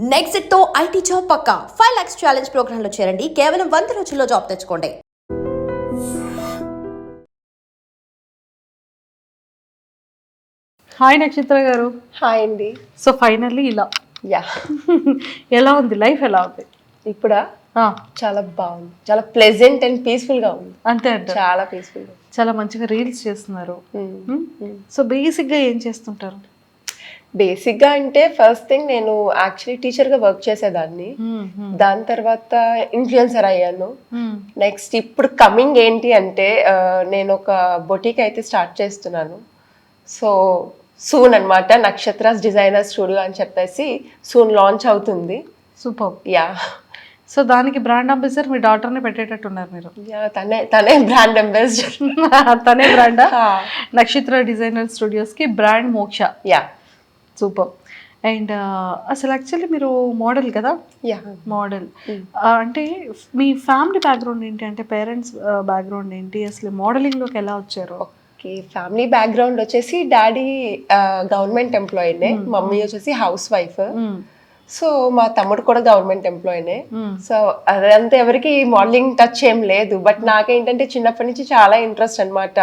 నెక్స్ట్తో IT job పక్కా. Five lakhs challenge ప్రోగ్రామ్లో చేరండి. కేవలం వంద రోజుల్లో జాబ్ తెచ్చుకోండి. హాయ్ నక్షత్ర గారు. హాయ్ అండి. సో ఫైనల్లీ ఇలా. యా. ఎలా ఉంది? లైఫ్ ఎలా ఉంది? ఇప్పుడా? ఆ, చాలా బాగుంది. చాలా ప్లెజెంట్ అండ్ పీస్ఫుల్గా ఉంది. అంతే అంటారు. చాలా పీస్ఫుల్గా చాలా మంచిగా రీల్స్ చేస్తున్నారు. సో బేసిక్గా ఏం చేస్తుంటారు? బేసిక్గా అంటే ఫస్ట్ థింగ్ నేను యాక్చువల్లీ టీచర్గా వర్క్ చేసేదాన్ని. దాని తర్వాత ఇన్ఫ్లుయెన్సర్ అయ్యాను. నెక్స్ట్ ఇప్పుడు కమింగ్ ఏంటి అంటే నేను ఒక బొటీక్ అయితే స్టార్ట్ చేస్తున్నాను. సో సూన్ అన్నమాట నక్షత్రాస్ డిజైనర్ స్టూడియో అని చెప్పేసి సూన్ లాంచ్ అవుతుంది. సూపర్. యా. సో దానికి బ్రాండ్ అంబాసిడర్ మీ డాటర్ని పెట్టేటట్టున్నారు మీరు? యా తనే తనే బ్రాండ్ అంబాసిడర్. తనే బ్రాండా? Nakshatra designer స్టూడియోస్కి brand Moksha. Yeah. Super. And అసలు యాక్చువల్లీ మీరు మోడల్ కదా? యా. మోడల్. అంటే మీ ఫ్యామిలీ బ్యాక్గ్రౌండ్ ఏంటి? అంటే పేరెంట్స్ బ్యాక్గ్రౌండ్ ఏంటి? అసలు మోడలింగ్లోకి ఎలా వచ్చారు? ఓకే ఫ్యామిలీ బ్యాక్గ్రౌండ్ వచ్చేసి డాడీ గవర్నమెంట్ ఎంప్లాయీనే మమ్మీ వచ్చేసి హౌస్ వైఫ్. సో మా తమ్ముడు కూడా గవర్నమెంట్ ఎంప్లాయీనే. మ్మ్. సో అదంతా ఎవరికి మోడలింగ్ టచ్ ఏం లేదు. బట్ నాకేంటంటే చిన్నప్పటి నుంచి చాలా ఇంట్రెస్ట్ అన్నమాట.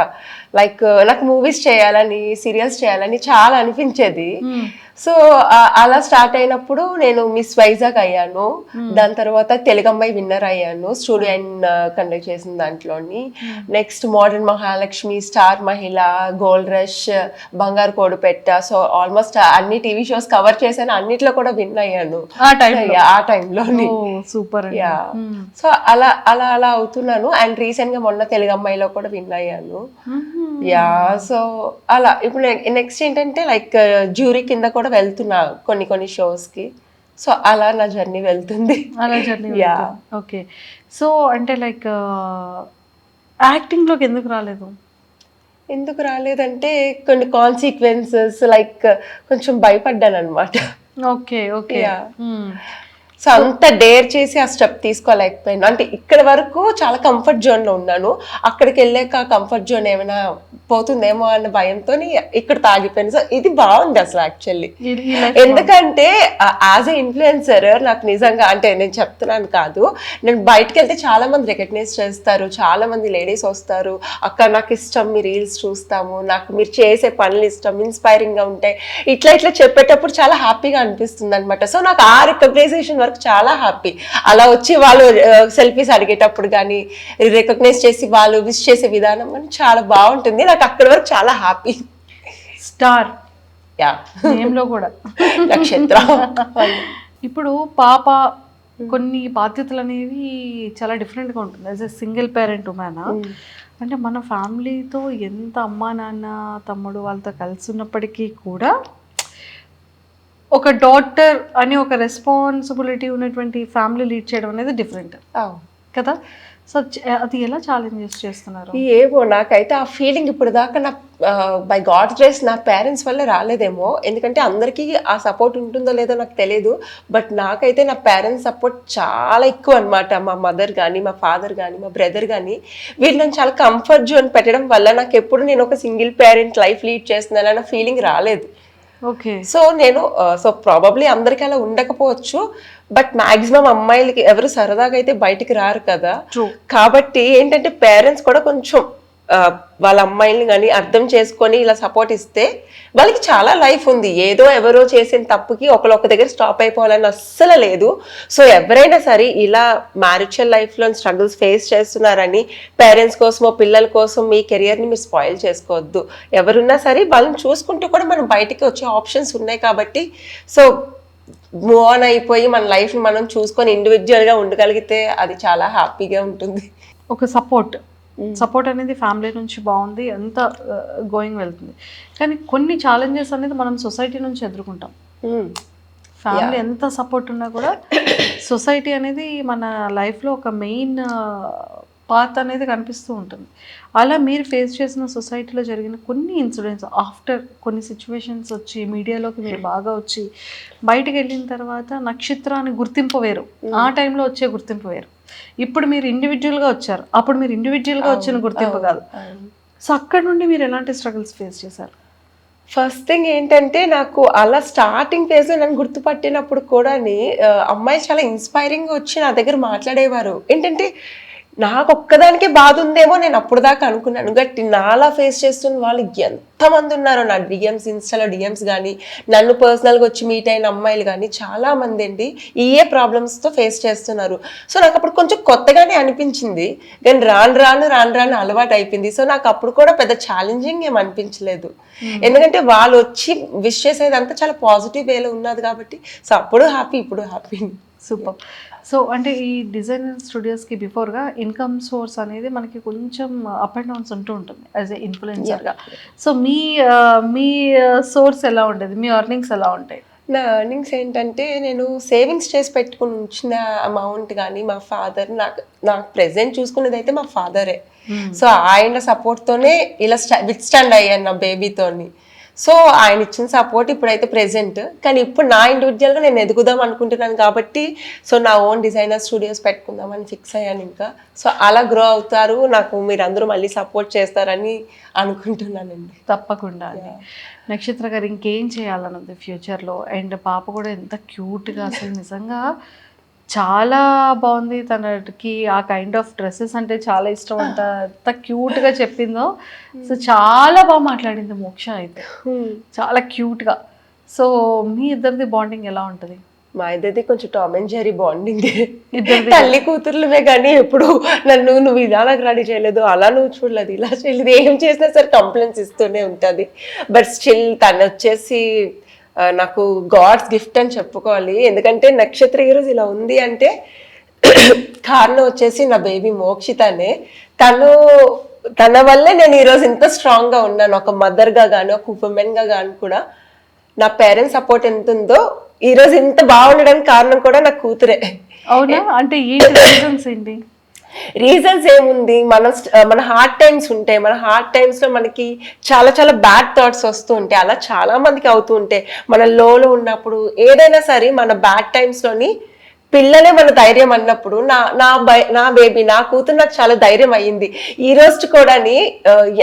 లైక్ నాకు మూవీస్ చేయాలని సీరియల్స్ చేయాలని చాలా అనిపించేది. మ్మ్. సో అలా స్టార్ట్ అయినప్పుడు నేను మిస్ వైజాగ్ అయ్యాను. దాని తర్వాత తెలుగమ్మాయి విన్నర్ అయ్యాను స్టూడియో అండ్ కండక్ట్ చేసిన దాంట్లోని. Next modern Mahalakshmi star Mahila gold rush Bangaru Kodipetta. So almost అన్ని టీవీ షోస్ కవర్ చేశాను అన్నిట్లో కూడా విన్ అయ్యాను. ఆ టైంలో టైంలోని సూపర్ యా. సో అలా అలా అలా అవుతున్నాను. అండ్ రీసెంట్గా మొన్న తెలుగు అమ్మాయిలో కూడా విన్ అయ్యాను. యా సో అలా. ఇప్పుడు నెక్స్ట్ ఏంటంటే లైక్ జ్యూరీ కింద కూడా వెళ్తున్నా కొన్ని కొన్ని షోస్కి. సో అలా నా జర్నీ వెళ్తుంది. అలా జర్నీ Yeah. ఓకే సో అంటే లైక్ యాక్టింగ్లోకి ఎందుకు రాలేదు? ఎందుకు రాలేదంటే కొన్ని కాన్సిక్వెన్సెస్ లైక్ కొంచెం భయపడ్డాను అనమాట ఓకే ఓకే Yeah. సో అంత డేర్ చేసి ఆ స్టెప్ తీసుకోలేకపోయాను. అంటే ఇక్కడ వరకు చాలా కంఫర్ట్ జోన్లో ఉన్నాను. అక్కడికి వెళ్ళాక కంఫర్ట్ జోన్ ఏమైనా పోతుందేమో అన్న భయంతో ఇక్కడ తాగిపోయాను. సో ఇది బాగుంది అసలు యాక్చువల్లీ. ఎందుకంటే యాజ్ ఎ ఇన్ఫ్లుయెన్సర్ నాకు నిజంగా అంటే నేను చెప్తున్నాను కాదు నేను బయటకు వెళ్తే చాలా మంది రికగ్నైజ్ చేస్తారు చాలా మంది లేడీస్ వస్తారు. అక్క నాకు ఇష్టం మీ రీల్స్ చూస్తాము నాకు మీరు చేసే పనులు ఇష్టం ఇన్స్పైరింగ్గా ఉంటాయి. ఇట్లా ఇట్లా చెప్పేటప్పుడు చాలా హ్యాపీగా అనిపిస్తుంది అనమాట సో నాకు ఆ రికగ్నైజేషన్ వరకు చాలా హ్యాపీ అలా వచ్చి వాళ్ళు సెల్ఫీస్ అడిగేటప్పుడు కానీ రికగ్నైజ్ చేసి వాళ్ళు విష్ చేసే విధానం కానీ చాలా బాగుంటుంది. నాకు అక్కడి వరకు చాలా హ్యాపీ స్టార్ యా నేమ్లో కూడా. నక్షత్రం. ఇప్పుడు పాప కొన్ని బాధ్యతలు అనేవి చాలా డిఫరెంట్గా ఉంటుంది. As a single parent women అంటే మన ఫ్యామిలీతో ఎంత అమ్మా నాన్న తమ్ముడు వాళ్ళతో కలిసి ఉన్నప్పటికీ కూడా ఒక డాటర్ అని ఒక రెస్పాన్సిబిలిటీ ఉన్నటువంటి ఫ్యామిలీ లీడ్ చేయడం అనేది డిఫరెంట్ కదా? సో అది ఎలా ఛాలెంజెస్ చేస్తున్నారు? ఏవో నాకైతే ఆ ఫీలింగ్ ఇప్పుడు దాకా నా బై గాడ్ గ్రేస్ నా పేరెంట్స్ వల్ల రాలేదేమో. ఎందుకంటే అందరికీ ఆ సపోర్ట్ ఉంటుందో లేదో నాకు తెలియదు బట్ నాకైతే నా పేరెంట్స్ సపోర్ట్ చాలా ఎక్కువ అనమాట మా మదర్ కానీ మా ఫాదర్ కానీ మా బ్రదర్ కానీ వీళ్ళు నన్ను చాలా కంఫర్ట్ జోన్ పెట్టడం వల్ల నాకు ఎప్పుడు నేను ఒక సింగిల్ పేరెంట్ లైఫ్ లీడ్ చేస్తున్నానన్న ఫీలింగ్ రాలేదు. ఓకే సో నేను సో ప్రాబబ్లీ అందరికీ అలా ఉండకపోవచ్చు బట్ మాక్సిమం అమ్మాయిలకి ఎవరు సరదాగా అయితే బయటికి రారు కదా. కాబట్టి ఏంటంటే పేరెంట్స్ కూడా కొంచెం వాళ్ళ అమ్మాయిల్ని కానీ అర్థం చేసుకొని ఇలా సపోర్ట్ ఇస్తే వాళ్ళకి చాలా లైఫ్ ఉంది. ఏదో ఎవరో చేసిన తప్పుకి ఒకరొక దగ్గర స్టాప్ అయిపోవాలని అస్సలు లేదు. సో ఎవరైనా సరే ఇలా మ్యారిచల్ లైఫ్లో స్ట్రగుల్స్ ఫేస్ చేస్తున్నారని పేరెంట్స్ కోసమో పిల్లల కోసం మీ కెరియర్ని మీరు స్పాయిల్ చేసుకోవద్దు. ఎవరున్నా సరే వాళ్ళని చూసుకుంటూ కూడా మనం బయటికి వచ్చే ఆప్షన్స్ ఉన్నాయి కాబట్టి. సో మూవ్ ఆన్ అయిపోయి మన లైఫ్ని మనం చూసుకొని ఇండివిజువల్గా ఉండగలిగితే అది చాలా హ్యాపీగా ఉంటుంది. ఒక సపోర్ట్ సపోర్ట్ అనేది ఫ్యామిలీ నుంచి బాగుంది ఎంత గోయింగ్ వెళ్తుంది. కానీ కొన్ని ఛాలెంజెస్ అనేది మనం సొసైటీ నుంచి ఎదుర్కొంటాం. Mm. ఫ్యామిలీ ఎంత సపోర్ట్ ఉన్నా కూడా సొసైటీ అనేది మన లైఫ్లో ఒక మెయిన్ పాత్ అనేది కనిపిస్తూ ఉంటుంది. అలా మీరు ఫేస్ చేసిన సొసైటీలో జరిగిన కొన్ని ఇన్సిడెంట్స్ ఆఫ్టర్ కొన్ని సిచ్యువేషన్స్ వచ్చి మీడియాలోకి మీరు బాగా వచ్చి బయటికి వెళ్ళిన తర్వాత నక్షత్రాన్ని గుర్తింపు వేరు. ఆ టైంలో వచ్చే గుర్తింపు వేరు. ఇప్పుడు మీరు ఇండివిజువల్గా వచ్చారు. అప్పుడు మీరు ఇండివిజువల్గా వచ్చిన గుర్తింపు కాదు. సో అక్కడ నుండి మీరు ఎలాంటి స్ట్రగుల్స్ ఫేస్ చేశారు? ఫస్ట్ థింగ్ ఏంటంటే నాకు అలా స్టార్టింగ్ ఫేజ్లో నన్ను గుర్తుపట్టినప్పుడు కూడా అమ్మాయి చాలా ఇన్స్పైరింగ్ వచ్చి నా దగ్గర మాట్లాడేవారు. ఏంటంటే నాకు ఒక్కదానికే బాధ ఉందేమో నేను అప్పుడు దాకా అనుకున్నాను. గట్టి నాలా ఫేస్ చేస్తున్న వాళ్ళు ఎంతమంది ఉన్నారో నా డిఎమ్స్ ఇన్స్టాలో డిఎమ్స్ కానీ నన్ను పర్సనల్గా వచ్చి మీట్ అయిన అమ్మాయిలు కానీ చాలా మంది అండి ఏ ప్రాబ్లమ్స్తో ఫేస్ చేస్తున్నారు. సో నాకు అప్పుడు కొంచెం కొత్తగానే అనిపించింది. కానీ రాను రాను రాను రాను అలవాటు అయిపోయింది. సో నాకు అప్పుడు కూడా పెద్ద ఛాలెంజింగ్ ఏం అనిపించలేదు. ఎందుకంటే వాళ్ళు వచ్చి విష్ చేసేదంతా చాలా పాజిటివ్ వేలో ఉన్నది కాబట్టి సో అప్పుడు హ్యాపీ ఇప్పుడు హ్యాపీ సూపర్ సో అంటే ఈ డిజైన్ స్టూడియోస్కి బిఫోర్గా ఇన్కమ్ సోర్స్ అనేది మనకి కొంచెం అప్ అండ్ డౌన్స్ ఉంటూ ఉంటుంది యాజ్ ఎ ఇన్ఫ్లుయెన్సర్గా. సో మీ మీ సోర్స్ ఎలా ఉండేది? మీ ఎర్నింగ్స్ ఎలా ఉంటాయి? నా ఎర్నింగ్స్ ఏంటంటే నేను సేవింగ్స్ చేసి పెట్టుకుని ఉంచిన అమౌంట్ కానీ మా ఫాదర్ నాకు నాకు ప్రెసెంట్ చూసుకునేది అయితే మా ఫాదరే. సో ఆయన సపోర్ట్తోనే ఇలా స్టా విత్ స్టాండ్ అయ్యాను నా బేబీతోని. సో ఆయన ఇచ్చిన సపోర్ట్ ఇప్పుడైతే ప్రెసెంట్ కానీ ఇప్పుడు నా ఇండివిజువల్గా నేను ఎదుగుదాం అనుకుంటున్నాను కాబట్టి సో నా ఓన్ డిజైనర్ స్టూడియోస్ పెట్టుకుందామని ఫిక్స్ అయ్యాను ఇంకా. సో అలా గ్రో అవుతారు నాకు మీరందరూ మళ్ళీ సపోర్ట్ చేస్తారని అనుకుంటున్నానండి. తప్పకుండా నక్షత్ర గారు ఇంకేం చేయాలన్నది ఫ్యూచర్లో అండ్ పాప కూడా ఎంత క్యూట్గా అసలు నిజంగా చాలా బాగుంది తనకి. ఆ కైండ్ ఆఫ్ డ్రెస్సెస్ అంటే చాలా ఇష్టం అంట. ఎంత క్యూట్గా చెప్పిందో. సో చాలా బాగా మాట్లాడింది మోక్ష అయితే. చాలా క్యూట్గా సో మీ ఇద్దరిది బాండింగ్ ఎలా ఉంటుంది? మా ఇద్దరిది కొంచెం టామ్ అండ్ జెరీ బాండింగ్ ఇద్దరిది. తల్లి కూతుర్లమే కానీ ఎప్పుడు నన్ను నువ్వు ఇలా నాకు రెడీ చేయలేదు అలా నువ్వు చూడలేదు ఇలా చేయలేదు. ఏం చేసినా సరే కంప్లైంట్స్ ఇస్తూనే ఉంటుంది. బట్ స్టిల్ తను వచ్చేసి నాకు గాడ్స్ గిఫ్ట్ అని చెప్పుకోవాలి. ఎందుకంటే నక్షత్ర ఈరోజు ఇలా ఉంది అంటే కారణం వచ్చేసి నా బేబీ మోక్షితనే. తను తన వల్లే నేను ఈరోజు ఇంత స్ట్రాంగ్గా ఉన్నాను. ఒక మదర్గా ఒక ఉమెన్గా గా కూడా. నా పేరెంట్స్ సపోర్ట్ ఎంత ఉందో ఈ రోజు ఇంత బాగుండడానికి కారణం కూడా నా కూతురే. అవునా? అంటే ఏంటి? రీజన్స్ ఏముంది? మన మన హార్డ్ టైమ్స్ ఉంటాయి. మన హార్డ్ టైమ్స్లో మనకి చాలా చాలా బ్యాడ్ థాట్స్ వస్తూ ఉంటాయి. అలా చాలా మందికి అవుతూ ఉంటాయి మన లోలో ఉన్నప్పుడు ఏదైనా సరే మన బ్యాడ్ టైమ్స్లోని పిల్లలే మన ధైర్యం అన్నప్పుడు నా నా బై నా బేబీ నా కూతురు నాకు చాలా ధైర్యం అయ్యింది. ఈ రోజు కూడా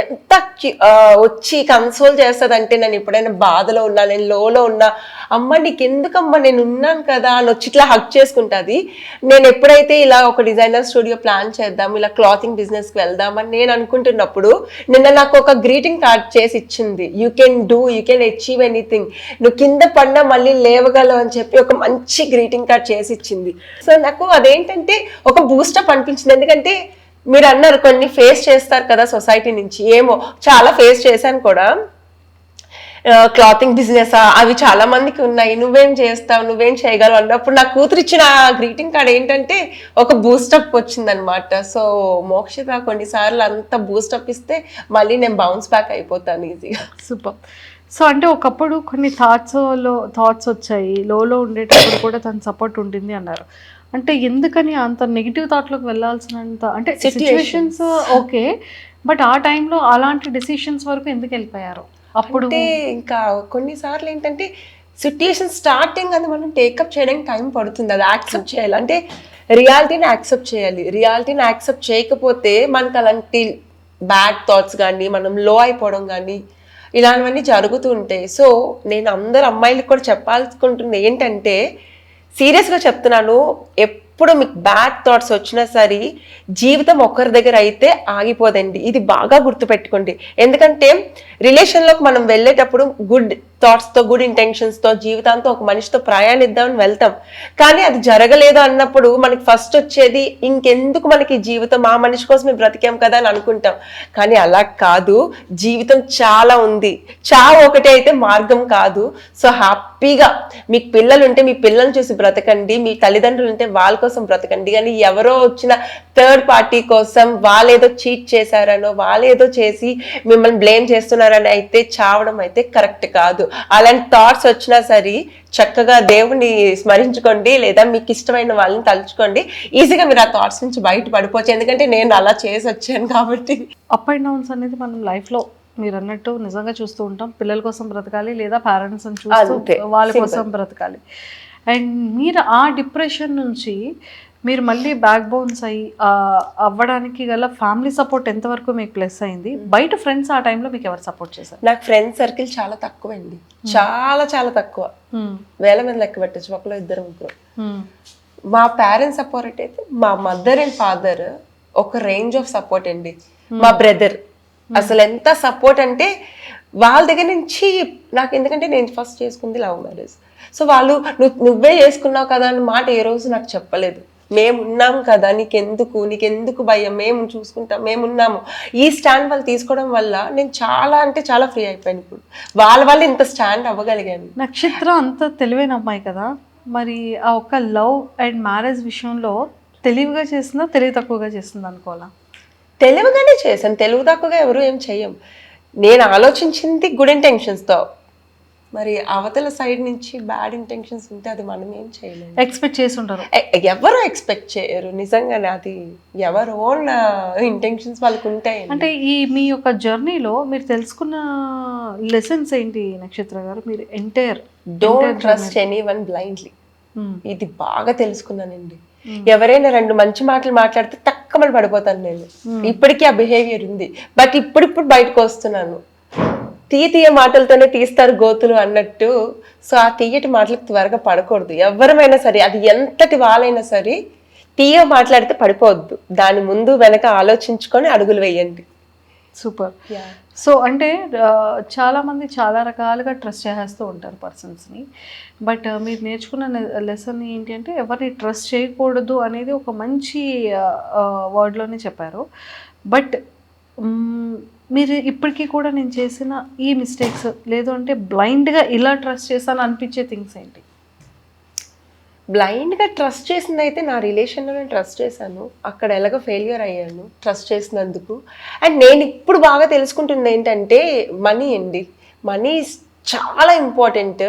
ఎంత వచ్చి కన్సోల్ చేస్తుందంటే నేను ఎప్పుడైనా బాధలో ఉన్నా నేను లోలో ఉన్నా అమ్మ నీకు ఎందుకమ్మా నేను ఉన్నాను కదా అని వచ్చి ఇట్లా హక్ చేసుకుంటుంది. నేను ఎప్పుడైతే ఇలా ఒక డిజైనర్ స్టూడియో ప్లాన్ చేద్దాం ఇలా క్లాతింగ్ బిజినెస్కి వెళ్దాం అని నేను అనుకుంటున్నప్పుడు నిన్న నాకు ఒక గ్రీటింగ్ కార్డ్ చేసి ఇచ్చింది. You can do you can achieve anything నువ్వు కింద పడినా మళ్ళీ లేవగలవు అని చెప్పి ఒక మంచి గ్రీటింగ్ కార్డ్ చేసి ఇచ్చింది. సో నాకు అదేంటంటే ఒక బూస్టప్ అనిపించింది. ఎందుకంటే మీరు అన్నారు కొన్ని ఫేస్ చేస్తారు కదా సొసైటీ నుంచి. ఏమో చాలా ఫేస్ చేశాను కూడా. క్లాతింగ్ బిజినెస్ అవి చాలా మందికి ఉన్నాయి. నువ్వేం చేస్తావు నువ్వేం చేయగలవు అన్నప్పుడు నా కూతురు ఇచ్చిన గ్రీటింగ్ కార్డ్ ఏంటంటే ఒక బూస్టప్ వచ్చిందనమాట సో మోక్షిత కొన్నిసార్లు అంత బూస్టప్ ఇస్తే మళ్ళీ నేను బౌన్స్ బ్యాక్ అయిపోతాను ఈజీగా సూపర్ సో అంటే ఒకప్పుడు కొన్ని థాట్స్లో థాట్స్ వచ్చాయి. లోలో ఉండేటప్పుడు కూడా తన సపోర్ట్ ఉంటుంది అన్నారు. అంటే ఎందుకని అంత నెగిటివ్ థాట్లోకి వెళ్ళాల్సినంత అంటే సిచ్యువేషన్స్ ఓకే బట్ ఆ టైంలో అలాంటి డెసిషన్స్ వరకు ఎందుకు వెళ్ళిపోయారు? అప్పుడు ఇంకా కొన్నిసార్లు ఏంటంటే సిట్యుయేషన్ స్టార్టింగ్ అది మనం టేకప్ చేయడానికి టైం పడుతుంది. అది యాక్సెప్ట్ చేయాలి. అంటే రియాలిటీని యాక్సెప్ట్ చేయాలి. రియాలిటీని యాక్సెప్ట్ చేయకపోతే మనకు అలాంటి బ్యాడ్ థాట్స్ కానీ మనం లో అయిపోవడం కానీ ఇలాంటివన్నీ జరుగుతూ ఉంటాయి సో నేను అందరు అమ్మాయిలకు కూడా చెప్పాలనుకుంటుంది ఏంటంటే సీరియస్గా చెప్తున్నాను ఎప్పుడు మీకు బ్యాడ్ థాట్స్ వచ్చినా సరే జీవితం ఒకరి దగ్గర అయితే ఆగిపోదండి. ఇది బాగా గుర్తుపెట్టుకోండి. ఎందుకంటే రిలేషన్లోకి మనం వెళ్ళేటప్పుడు గుడ్ థాట్స్తో గుడ్ ఇంటెన్షన్స్తో జీవితాంతో ఒక మనిషితో ప్రయాణిద్దామని వెళ్తాం. కానీ అది జరగలేదు అన్నప్పుడు మనకి ఫస్ట్ వచ్చేది ఇంకెందుకు మనకి జీవితం? ఆ మనిషి కోసమే బ్రతికాం కదా అని అనుకుంటాం. కానీ అలా కాదు. జీవితం చాలా ఉంది. చావు ఒకటే అయితే మార్గం కాదు. సో హ్యాపీగా మీకు పిల్లలు ఉంటే మీ పిల్లల్ని చూసి బ్రతకండి. మీ తల్లిదండ్రులు ఉంటే వాళ్ళ కోసం బ్రతకండి. కానీ ఎవరో వచ్చిన థర్డ్ పార్టీ కోసం వాళ్ళేదో చీట్ చేశారనో వాళ్ళేదో చేసి మిమ్మల్ని బ్లేమ్ చేస్తున్నారని అయితే చావడం అయితే కరెక్ట్ కాదు. అలాంటి థాట్స్ వచ్చినా సరే చక్కగా దేవుణ్ణి స్మరించుకోండి లేదా మీకు ఇష్టమైన వాళ్ళని తలుచుకోండి. ఈజీగా మీరు ఆ థాట్స్ నుంచి బయట పడిపోవచ్చు ఎందుకంటే నేను అలా చేసి వచ్చాను కాబట్టి. అప్ అండ్ డౌన్స్ అనేది మనం లైఫ్లో మీరు అన్నట్టు నిజంగా చూస్తూ ఉంటాం. పిల్లల కోసం బ్రతకాలి లేదా పేరెంట్స్ చూస్తూ. వాళ్ళ. కోసం బ్రతకాలి. అండ్ మీరు ఆ డిప్రెషన్ నుంచి మీరు మళ్ళీ బ్యాక్ బోన్స్ అయ్యి అవ్వడానికి గల ఫ్యామిలీ సపోర్ట్ ఎంతవరకు మీకు ప్లస్ అయింది? బయట ఫ్రెండ్స్ ఆ టైంలో మీకు ఎవరు సపోర్ట్ చేశారు? నాకు ఫ్రెండ్ సర్కిల్ చాలా తక్కువ అండి చాలా చాలా తక్కువ. మ్మ్. వేల మంది లెక్క పెట్టచ్చు ఒకళ్ళు ఇద్దరు ముగ్గురు. మా పేరెంట్స్ సపోర్ట్ అయితే మా మదర్ అండ్ ఫాదర్ ఒక రేంజ్ ఆఫ్ సపోర్ట్ అండి. మా బ్రదర్ అసలు ఎంత సపోర్ట్ అంటే వాళ్ళ దగ్గర నుంచి నాకు ఎందుకంటే నేను ఫస్ట్ చేసుకుంది లవ్ మ్యారేజ్ సో వాళ్ళు నువ్వు నువ్వే చేసుకున్నావు కదా అన్న మాట ఏ రోజు నాకు చెప్పలేదు. మేము ఉన్నాం కదా నీకెందుకు నీకెందుకు భయం? మేము చూసుకుంటాం మేము ఉన్నాము ఈ స్టాండ్ వాళ్ళు తీసుకోవడం వల్ల నేను చాలా అంటే చాలా ఫ్రీ అయిపోయాను ఇప్పుడు. వాళ్ళ వల్ల ఇంత స్టాండ్ అవ్వగలిగాను. నక్షత్ర అంత తెలివైన అమ్మాయి కదా మరి ఆ ఒక్క లవ్ అండ్ మ్యారేజ్ విషయంలో తెలివిగా చేస్తుందా తెలివి తక్కువగా చేస్తుందా అనుకోవాలా? తెలివిగానే చేశాను తెలుగు తక్కువగా ఎవరు ఏం చెయ్యం. నేను ఆలోచించింది గుడ్ ఇంటెన్షన్స్తో మరి అవతల సైడ్ నుంచి బ్యాడ్ ఇంటెన్షన్స్ ఉంటే అది మనం ఏం చేయలేము ఎక్స్పెక్ట్ చేసి ఉంటారు ఎవరు ఎక్స్పెక్ట్ చేయరు. నిజంగానే అది ఎవరు ఓన్ ఇంటెన్షన్స్ వాళ్ళకు ఉంటాయి అంటే ఈ మీ యొక్క జర్నీలో మీరు తెలుసుకున్న లెసన్స్ ఏంటి నక్షత్ర గారు? మీరు entire don't trust anyone blindly ఇది బాగా తెలుసుకున్నానండి. ఎవరైనా రెండు మంచి మాటలు మాట్లాడితే తక్కువ పడిపోతాను నేను. ఇప్పటికీ ఆ బిహేవియర్ ఉంది. బట్ ఇప్పుడిప్పుడు బయటకు వస్తున్నాను. తీయ తీయ మాటలతోనే తీస్తారు గోతులు అన్నట్టు. సో ఆ తీయటి మాటలకు త్వరగా పడకూడదు. ఎవరమైనా సరే అది ఎంతటి వాళ్ళైనా సరే తీయ మాట్లాడితే పడిపోవద్దు. దాని ముందు వెనక ఆలోచించుకొని అడుగులు వేయండి. సూపర్. సో అంటే ఆ, చాలా మంది చాలా రకాలుగా ట్రస్ట్ చేసేస్తూ ఉంటారు పర్సన్స్ని. బట్ మీరు నేర్చుకున్న లెసన్ ఏంటి అంటే ఎవరిని ట్రస్ట్ చేయకూడదు అనేది ఒక మంచి వర్డ్లోనే చెప్పారు. బట్ మీరు ఇప్పటికీ కూడా నేను చేసిన ఈ మిస్టేక్స్ లేదు అంటే బ్లైండ్గా ఇలా ట్రస్ట్ చేశాను అనిపించే థింగ్స్ ఏంటి? బ్లైండ్గా ట్రస్ట్ చేసింది అయితే నా రిలేషన్లో ట్రస్ట్ చేశాను. అక్కడ ఎలాగో ఫెయిల్యూర్ అయ్యాను ట్రస్ట్ చేసినందుకు. అండ్ నేను ఇప్పుడు బాగా తెలుసుకుంటుంది ఏంటంటే మనీ అండి. మనీ చాలా ఇంపార్టెంట్.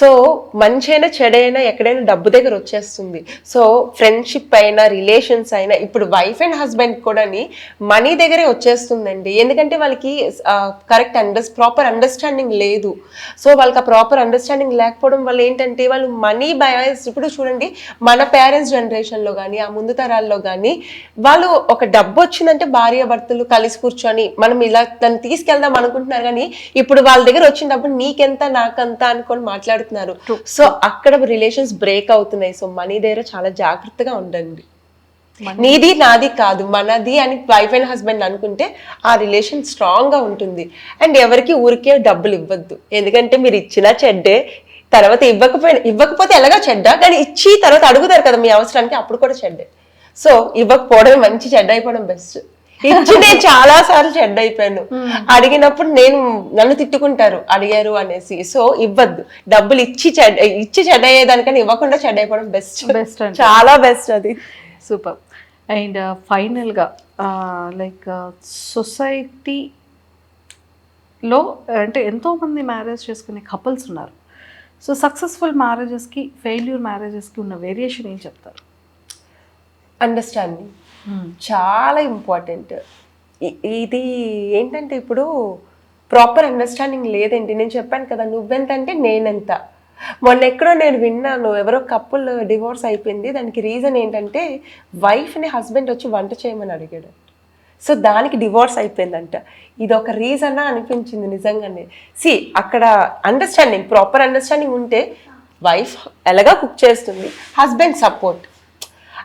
సో మంచి అయినా చెడైనా ఎక్కడైనా డబ్బు దగ్గర వచ్చేస్తుంది. సో ఫ్రెండ్షిప్ అయినా రిలేషన్స్ అయినా ఇప్పుడు వైఫ్ అండ్ హస్బెండ్ కూడాని మనీ దగ్గరే వచ్చేస్తుందండి. ఎందుకంటే వాళ్ళకి కరెక్ట్ అండర్ ప్రాపర్ అండర్స్టాండింగ్ లేదు. సో వాళ్ళకి ఆ ప్రాపర్ అండర్స్టాండింగ్ లేకపోవడం వల్ల ఏంటంటే వాళ్ళు మనీ బయాస్ ఇప్పుడు చూడండి మన పేరెంట్స్ జనరేషన్లో కానీ ఆ ముందు తరాల్లో కానీ వాళ్ళు ఒక డబ్బు వచ్చిందంటే భార్య భర్తలు కలిసి కూర్చొని మనం ఇలా దాన్ని తీసుకెళ్దాం అనుకుంటున్నారు కానీ ఇప్పుడు వాళ్ళ దగ్గర వచ్చిన డబ్బు నీకెంత నాకంత అనుకొని మాట్లాడుతున్నారు. సో అక్కడ రిలేషన్స్ బ్రేక్ అవుతున్నాయి. సో మనీ దగ్గర చాలా జాగ్రత్తగా ఉండండి. నీది నాది కాదు. మనది అని వైఫ్ అండ్ హస్బెండ్ అనుకుంటే ఆ రిలేషన్ స్ట్రాంగ్గా ఉంటుంది. అండ్ ఎవరికి ఊరికే డబ్బులు ఇవ్వద్దు. ఎందుకంటే మీరు ఇచ్చినా చెడ్డే తర్వాత ఇవ్వకపోయినా ఇవ్వకపోతే ఎలాగా చెడ్డ? కానీ ఇచ్చి తర్వాత అడుగుతారు కదా మీ అవసరానికి అప్పుడు కూడా చెడ్డే. సో ఇవ్వకపోవడమే మంచి చెడ్డ అయిపోవడం బెస్ట్ ఇచ్చి నేను చాలా సార్లు చెడ్డ అయిపోయాను. అడిగినప్పుడు నేను నన్ను తిట్టుకుంటారు. అడిగారు అనేసి. సో ఇవ్వద్దు. డబ్బులు ఇచ్చి చెడ్డ ఇచ్చి చెడ్డ అయ్యేదానికని ఇవ్వకుండా చెడ్డ అయిపోవడం బెస్ట్. బెస్ట్ చాలా బెస్ట్ అది. సూపర్. అండ్ ఫైనల్గా లైక్ సొసైటీలో అంటే ఎంతోమంది మ్యారేజ్ చేసుకునే కపుల్స్ ఉన్నారు. సో సక్సెస్ఫుల్ మ్యారేజెస్కి ఫెయిల్యూర్ మ్యారేజెస్కి ఉన్న వేరియేషన్ ఏం చెప్తారు? అండర్స్టాండింగ్. చాలా ఇంపార్టెంట్ ఇది ఏంటంటే ఇప్పుడు ప్రాపర్ అండర్స్టాండింగ్ లేదండి. నేను చెప్పాను కదా నువ్వెంత అంటే నేనెంత. మొన్న ఎక్కడో నేను విన్నాను ఎవరో కప్పుల్ డివోర్స్ అయిపోయింది. దానికి రీజన్ ఏంటంటే వైఫ్ని హస్బెండ్ వచ్చి వంట చేయమని అడిగాడు. సో దానికి డివోర్స్ అయిపోయిందంట. ఇది ఒక రీజనా అనిపించింది నిజంగానే. సి అక్కడ అండర్స్టాండింగ్ ప్రాపర్ అండర్స్టాండింగ్ ఉంటే వైఫ్ ఎలాగా కుక్ చేస్తుంది? హస్బెండ్ సపోర్ట్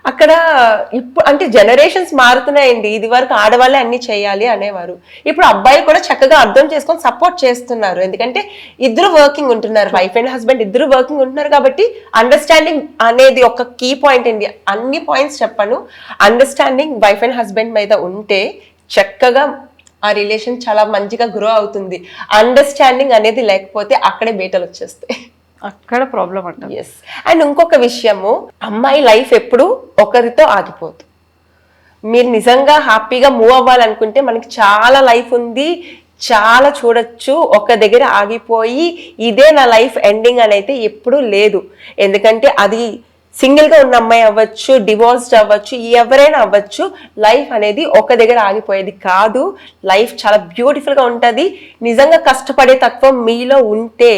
అక్కడ ఇప్పుడు అంటే జనరేషన్స్ మారుతున్నాయండి. ఇది వరకు ఆడవాళ్ళే అన్ని చేయాలి అనేవారు. ఇప్పుడు అబ్బాయిలు కూడా చక్కగా అర్థం చేసుకొని సపోర్ట్ చేస్తున్నారు. ఎందుకంటే ఇద్దరు వర్కింగ్ ఉంటున్నారు. వైఫ్ అండ్ హస్బెండ్ ఇద్దరు వర్కింగ్ ఉంటున్నారు కాబట్టి అండర్స్టాండింగ్ అనేది ఒక కీ పాయింట్ అండి. అన్ని పాయింట్స్ చెప్పాను. అండర్స్టాండింగ్ వైఫ్ అండ్ హస్బెండ్ మీద ఉంటే చక్కగా ఆ రిలేషన్ చాలా మంచిగా గ్రో అవుతుంది. అండర్స్టాండింగ్ అనేది లేకపోతే అక్కడే బీటలు వచ్చేస్తాయి అక్కడ ప్రాబ్లం అంట. ఎస్ అండ్ ఇంకొక విషయము అమ్మాయి లైఫ్ ఎప్పుడు ఒకరితో ఆగిపోదు. మీరు నిజంగా హ్యాపీగా మూవ్ అవ్వాలనుకుంటే మనకి చాలా లైఫ్ ఉంది చాలా చూడొచ్చు ఒక దగ్గర ఆగిపోయి ఇదే నా లైఫ్ ఎండింగ్ అని అయితే ఎప్పుడూ లేదు. ఎందుకంటే అది సింగిల్గా ఉన్న అమ్మాయి అవ్వచ్చు డివోర్స్డ్ అవ్వచ్చు ఎవరైనా అవ్వచ్చు లైఫ్ అనేది ఒక దగ్గర ఆగిపోయేది కాదు. లైఫ్ చాలా బ్యూటిఫుల్గా ఉంటుంది. నిజంగా కష్టపడే తత్వం మీలో ఉంటే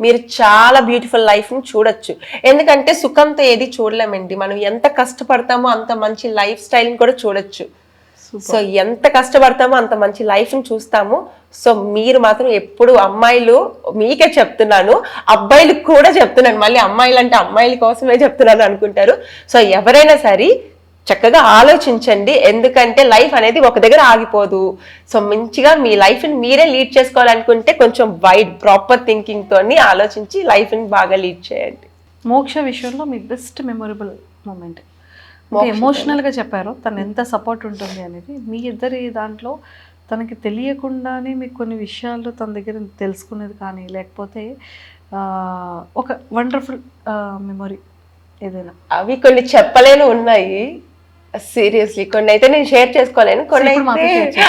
మీరు చాలా బ్యూటిఫుల్ లైఫ్ని చూడొచ్చు. ఎందుకంటే సుఖంతో ఏది చూడలేమండి. మనం ఎంత కష్టపడతామో అంత మంచి లైఫ్ స్టైల్ని కూడా చూడొచ్చు. సో ఎంత కష్టపడతామో అంత మంచి లైఫ్ని చూస్తాము. సో మీరు మాత్రం ఎప్పుడు అమ్మాయిలు మీకే చెప్తున్నాను. అబ్బాయిలకు కూడా చెప్తున్నాను. మళ్ళీ అమ్మాయిలు అంటే అమ్మాయిల కోసమే చెప్తున్నాను అనుకుంటారు. సో ఎవరైనా సరే చక్కగా ఆలోచించండి. ఎందుకంటే లైఫ్ అనేది ఒక దగ్గర ఆగిపోదు. సో మంచిగా మీ లైఫ్ని మీరే లీడ్ చేసుకోవాలనుకుంటే కొంచెం వైడ్ ప్రాపర్ థింకింగ్ తోని ఆలోచించి లైఫ్ని బాగా లీడ్ చేయండి. మోక్ష విషయంలో మీ బెస్ట్ మెమొరబుల్ మూమెంట్ ఎమోషనల్గా చెప్పారు తను ఎంత సపోర్ట్ ఉంటుంది అనేది. మీ ఇద్దరి దాంట్లో తనకి తెలియకుండానే మీకు కొన్ని విషయాలు తన దగ్గర తెలుసుకునేది కానీ లేకపోతే ఒక వండర్ఫుల్ మెమొరీ ఏదైనా. అవి కొన్ని చెప్పలేను ఉన్నాయి. సీరియస్లీ కొన్ని అయితే నేను షేర్ చేసుకోలేను కొన్ని అయితే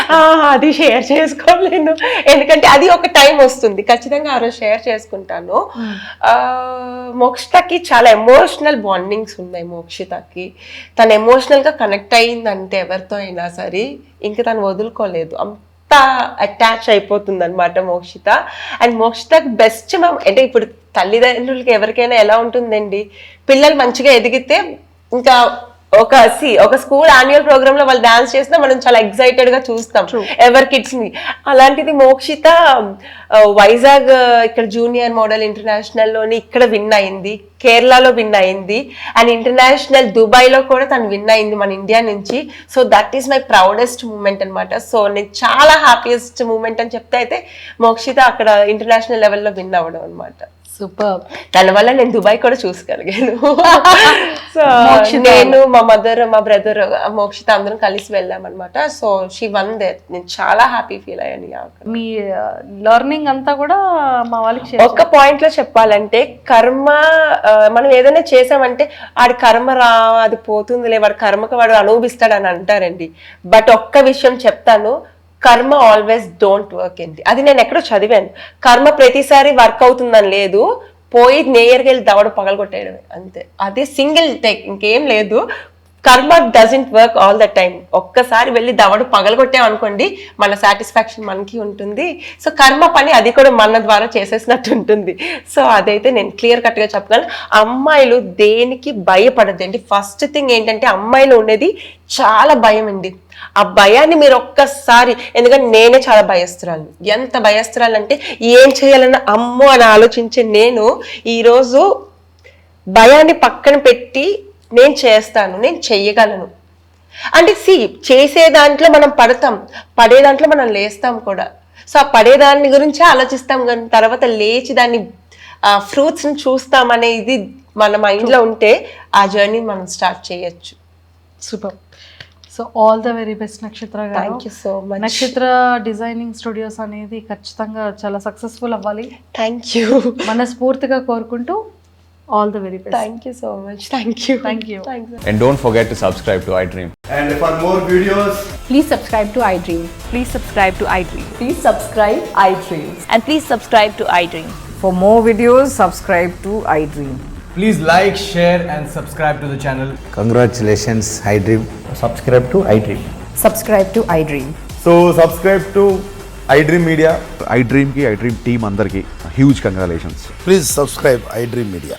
అది షేర్ చేసుకోలేను. ఎందుకంటే అది ఒక టైం వస్తుంది. ఖచ్చితంగా ఆ రోజు షేర్ చేసుకుంటాను. ఆ, మోక్షితకి చాలా ఎమోషనల్ బాండింగ్స్ ఉన్నాయి మోక్షితకి. తను ఎమోషనల్గా కనెక్ట్ అయిందంటే ఎవరితో అయినా సరే ఇంక తను వదులుకోలేదు. అంత అటాచ్ అయిపోతుంది అనమాట మోక్షిత. అండ్ మోక్షితకి బెస్ట్ అంటే ఇప్పుడు తల్లిదండ్రులకి ఎవరికైనా ఎలా ఉంటుందండి? పిల్లలు మంచిగా ఎదిగితే ఇంకా ఒక సి ఒక స్కూల్ యాన్యువల్ ప్రోగ్రామ్లో వాళ్ళు డాన్స్ చేసినా మనం చాలా ఎక్సైటెడ్గా చూస్తాం. ఎవరి కిడ్స్ని అలాంటిది మోక్షిత వైజాగ్ ఇక్కడ జూనియర్ మోడల్ ఇంటర్నేషనల్లోని ఇక్కడ విన్ అయింది. కేరళలో విన్ అయింది. అండ్ ఇంటర్నేషనల్ దుబాయ్లో కూడా తను విన్ అయింది మన ఇండియా నుంచి. So that is my proudest moment అన్నమాట. సో నేను చాలా హ్యాపీయెస్ట్ మూమెంట్ అని చెప్తే అయితే మోక్షిత అక్కడ ఇంటర్నేషనల్ లెవెల్లో విన్ అవ్వడం అనమాట సూపర్ దానివల్ల నేను దుబాయ్ కూడా చూసుకోగలిగాను సో నేను మా మదర్ మా బ్రదర్ మోక్షిత అందరం కలిసి వెళ్ళాం అనమాట సో షీ వన్ దే నేను చాలా హ్యాపీ ఫీల్ అయ్యాను. మీ లెర్నింగ్ అంతా కూడా మా వాళ్ళకి ఒక్క పాయింట్లో చెప్పాలంటే కర్మ మనం ఏదైనా చేసామంటే ఆడి కర్మ రా అది పోతుందిలే వాడు కర్మకు వాడు అనుభవిస్తాడు అని అంటారండి. బట్ ఒక్క విషయం చెప్తాను కర్మ ఆల్వేస్ డోంట్ వర్క్ అండి అది నేను ఎక్కడో చదివాను. కర్మ ప్రతిసారి వర్క్ అవుతుందని లేదు. పోయి నేయర్కి వెళ్ళి దవడ పగలగొట్టేయడమే అంతే. అదే సింగిల్ టెక్ ఇంకేం లేదు. Karma doesn't work all the time ఒక్కసారి వెళ్ళి దవడు పగలగొట్టాం అనుకోండి మన సాటిస్ఫాక్షన్ మనకి ఉంటుంది. సో కర్మ పని అది కూడా మన ద్వారా చేసేసినట్టు ఉంటుంది. సో అదైతే నేను క్లియర్ కట్గా చెప్పగలను. అమ్మాయిలు దేనికి భయపడద్దండి? ఫస్ట్ థింగ్ ఏంటంటే అమ్మాయిలు ఉండేది చాలా భయం అండి. ఆ భయాన్ని మీరు ఒక్కసారి ఎందుకంటే నేనే చాలా భయస్తురాలు ఎంత భయస్తురాలు అంటే ఏం చేయాలన్న అమ్మో అని ఆలోచించే నేను ఈరోజు భయాన్ని పక్కన పెట్టి నేను చేస్తాను నేను చెయ్యగలను. అంటే సి చేసే దాంట్లో మనం పడతాం పడే దాంట్లో మనం లేస్తాం కూడా. సో ఆ పడేదాన్ని గురించి ఆలోచిస్తాం కానీ తర్వాత లేచి దాన్ని ఫ్రూట్స్ని చూస్తాం అనేది మన మైండ్లో ఉంటే ఆ జర్నీ మనం స్టార్ట్ చేయొచ్చు. Super. So all the very best Nakshatra thank you so much Nakshatra designing studios అనేది ఖచ్చితంగా చాలా సక్సెస్ఫుల్ అవ్వాలి. థ్యాంక్ యూ మనస్ఫూర్తిగా కోరుకుంటూ All the very best thank you so much thank you Thank you. Thanks And don't forget to subscribe to iDream. And for more videos, Please subscribe to iDream. Please subscribe to iDream. Please subscribe iDream. And please subscribe to iDream. For more videos, subscribe to iDream. please like, share, and subscribe to the channel. Congratulations, iDream. subscribe to iDream. Subscribe to iDream. So subscribe to iDream Media. I డ్రీమ్కి I dream team అందరికీ huge congratulations Please subscribe iDream Media.